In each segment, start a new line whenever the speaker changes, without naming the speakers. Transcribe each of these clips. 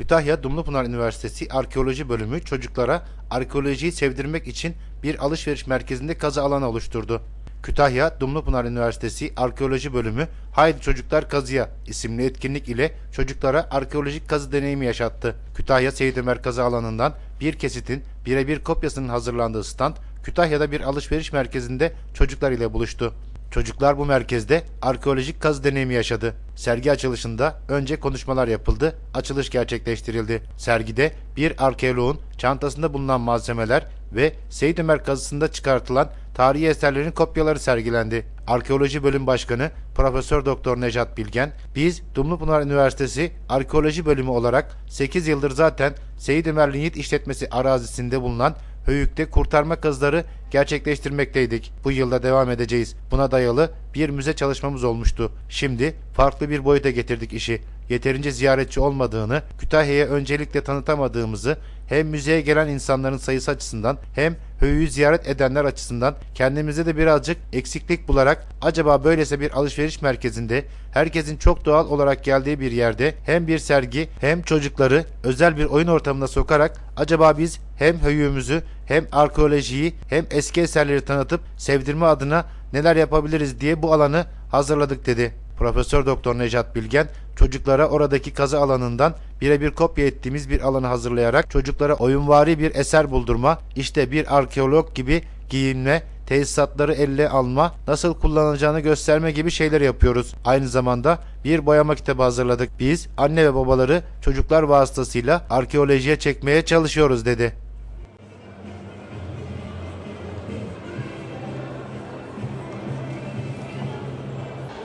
Kütahya Dumlupınar Üniversitesi Arkeoloji Bölümü çocuklara arkeolojiyi sevdirmek için bir alışveriş merkezinde kazı alanı oluşturdu. Kütahya Dumlupınar Üniversitesi Arkeoloji Bölümü Haydi Çocuklar Kazıya isimli etkinlik ile çocuklara arkeolojik kazı deneyimi yaşattı. Kütahya Seyit Ömer Kazı alanından bir kesitin birebir kopyasının hazırlandığı stand Kütahya'da bir alışveriş merkezinde çocuklar ile buluştu. Çocuklar bu merkezde arkeolojik kazı deneyimi yaşadı. Sergi açılışında önce konuşmalar yapıldı, açılış gerçekleştirildi. Sergide bir arkeoloğun çantasında bulunan malzemeler ve Seyit Ömer kazısında çıkartılan tarihi eserlerin kopyaları sergilendi. Arkeoloji Bölüm Başkanı Profesör Doktor Necat Bilgen, biz Dumlupınar Üniversitesi Arkeoloji Bölümü olarak 8 yıldır zaten Seyit Ömer Linyit işletmesi arazisinde bulunan Höyük'te kurtarma kazıları gerçekleştirmekteydik. Bu yılda devam edeceğiz. Buna dayalı bir müze çalışmamız olmuştu. Şimdi farklı bir boyuta getirdik işi. Yeterince ziyaretçi olmadığını, Kütahya'ya öncelikle tanıtamadığımızı hem müzeye gelen insanların sayısı açısından hem Höyük'ü ziyaret edenler açısından kendimizde de birazcık eksiklik bularak acaba böylese bir alışveriş merkezinde herkesin çok doğal olarak geldiği bir yerde hem bir sergi hem çocukları özel bir oyun ortamına sokarak acaba biz hem höyüğümüzü hem arkeolojiyi hem eski eserleri tanıtıp sevdirme adına neler yapabiliriz diye bu alanı hazırladık dedi. Profesör Doktor Necat Bilgen çocuklara oradaki kazı alanından birebir kopya ettiğimiz bir alanı hazırlayarak çocuklara oyunvari bir eser buldurma, işte bir arkeolog gibi giyinme, tesisatları elle alma, nasıl kullanılacağını gösterme gibi şeyler yapıyoruz. Aynı zamanda bir boyama kitabı hazırladık. Biz anne ve babaları çocuklar vasıtasıyla arkeolojiye çekmeye çalışıyoruz dedi.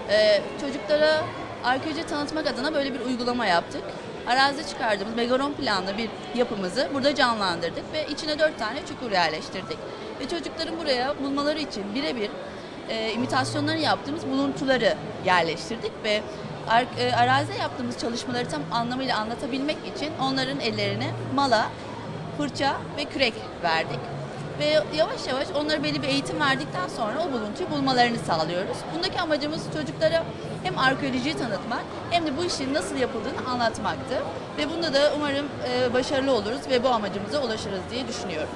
Ee, çocuklara arkeoloji tanıtmak adına böyle bir uygulama yaptık. Arazide çıkardığımız megaron planlı bir yapımızı burada canlandırdık ve içine dört tane çukur yerleştirdik. Ve çocukların buraya bulmaları için birebir e, imitasyonlarını yaptığımız buluntuları yerleştirdik ve ar- e, arazide yaptığımız çalışmaları tam anlamıyla anlatabilmek için onların ellerine mala, fırça ve kürek verdik. Ve yavaş yavaş onlara belli bir eğitim verdikten sonra o buluntuyu bulmalarını sağlıyoruz. Bundaki amacımız çocuklara hem arkeolojiyi tanıtmak hem de bu işin nasıl yapıldığını anlatmaktı. Ve bunda da umarım e, başarılı oluruz ve bu amacımıza ulaşırız diye düşünüyorum.